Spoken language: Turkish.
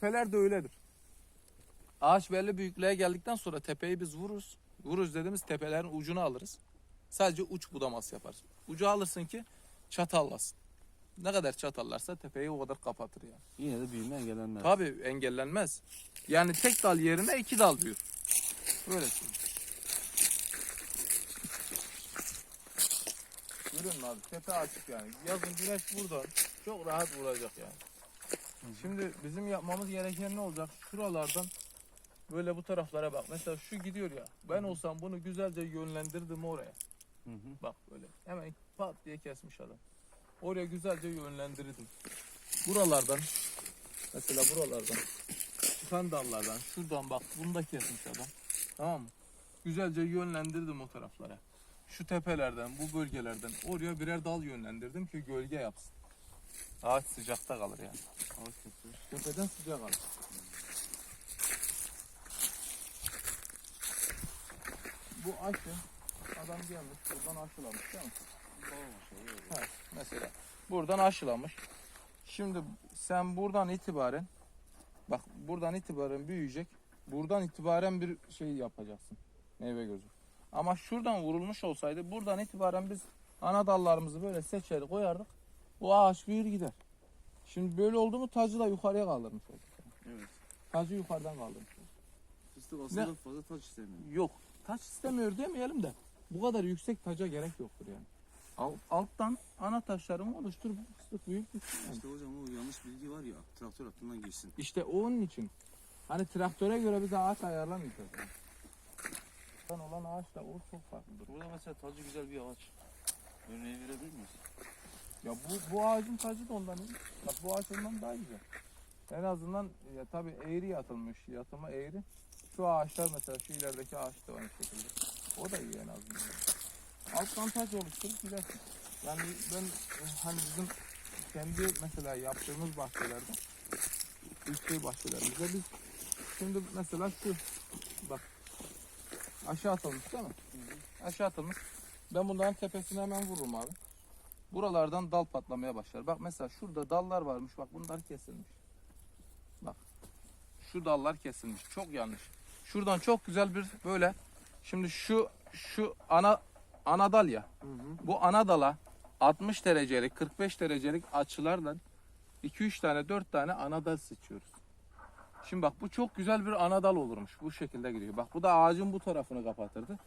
Tepeler de öyledir. Ağaç belli büyüklüğe geldikten sonra tepeyi biz vururuz. Vururuz dediğimiz tepelerin ucunu alırız. Sadece uç budaması yaparız. Ucu alırsın ki çatallasın. Ne kadar çatallarsa tepeyi o kadar kapatır yani. Yine de büyüme engellenmez. Tabii engellenmez. Yani tek dal yerine iki dal büyür. Böyle söyleyeyim. Görün abi tepe açık yani. Yazın güneş buradan çok rahat vuracak yani. Şimdi bizim yapmamız gereken ne olacak? Şuralardan böyle bu taraflara bak. Mesela şu gidiyor ya. Ben olsam bunu güzelce yönlendirdim oraya. Hı hı. Bak böyle hemen pat diye kesmiş adam. Oraya güzelce yönlendirdim. Buralardan mesela buralardan çıkan dallardan şuradan bak bunu da kesmiş adam. Tamam mı? Güzelce yönlendirdim o taraflara. Şu tepelerden, bu bölgelerden oraya birer dal yönlendirdim ki gölge yapsın. Ağaç sıcakta kalır yani. Ağaç kötü. Tepeden sıcak alır. Bu aşı adam gelmiş buradan aşılamış değil mi? Ha, mesela buradan aşılamış. Şimdi sen buradan itibaren bak buradan itibaren büyüyecek. Buradan itibaren bir şey yapacaksın. Meyve gözü. Ama şuradan vurulmuş olsaydı buradan itibaren biz ana dallarımızı böyle seçer koyardık. Bu ağaç büyür gider. Şimdi böyle oldu mu tacı da yukarıya kaldırmış olduk. Evet. Tacı yukarıdan kaldırmış olduk. Fıstık aslında fazla taç istemiyor. Yok. Taç istemiyor demeyelim de bu kadar yüksek taca gerek yoktur yani. Alt, alttan ana taşlarımı oluştur fıstık büyük bir şey yani. İşte hocam o yanlış bilgi var ya traktör aklından geçsin. İşte onun için. Hani traktöre göre biz ağaç ayarlamayacağız. Yani. Olan ağaçla o çok farklıdır. Burada mesela tacı güzel bir ağaç. Örneği verebilir miyiz? Ya bu, bu ağacın tacı da ondan iyi. Bak bu ağaç ondan daha güzel. En azından ya tabii eğri yatılmış. Yatıma eğri. Şu ağaçlar mesela şu ilerideki ağaç da aynı şekilde. O da iyi en azından. Alttan taç oluşturup gidersin. Yani ben hani bizim kendi mesela yaptığımız bahçelerde ülke bahçelerimizde biz şimdi mesela şu bak aşağı atılmış değil mi? Aşağı atılmış. Ben bunların tepesine hemen vururum abi. Buralardan dal patlamaya başlar. Bak mesela şurada dallar varmış. Bak bunlar kesilmiş. Bak. Şu dallar kesilmiş. Çok yanlış. Şuradan çok güzel bir böyle. Şimdi şu şu ana ana dal ya. Bu ana dala 60 derecelik 45 derecelik açılarla 2-3 tane 4 tane ana dal seçiyoruz. Şimdi bak bu çok güzel bir ana dal olurmuş. Bu şekilde gidiyor. Bak bu da ağacın bu tarafını kapatırdı.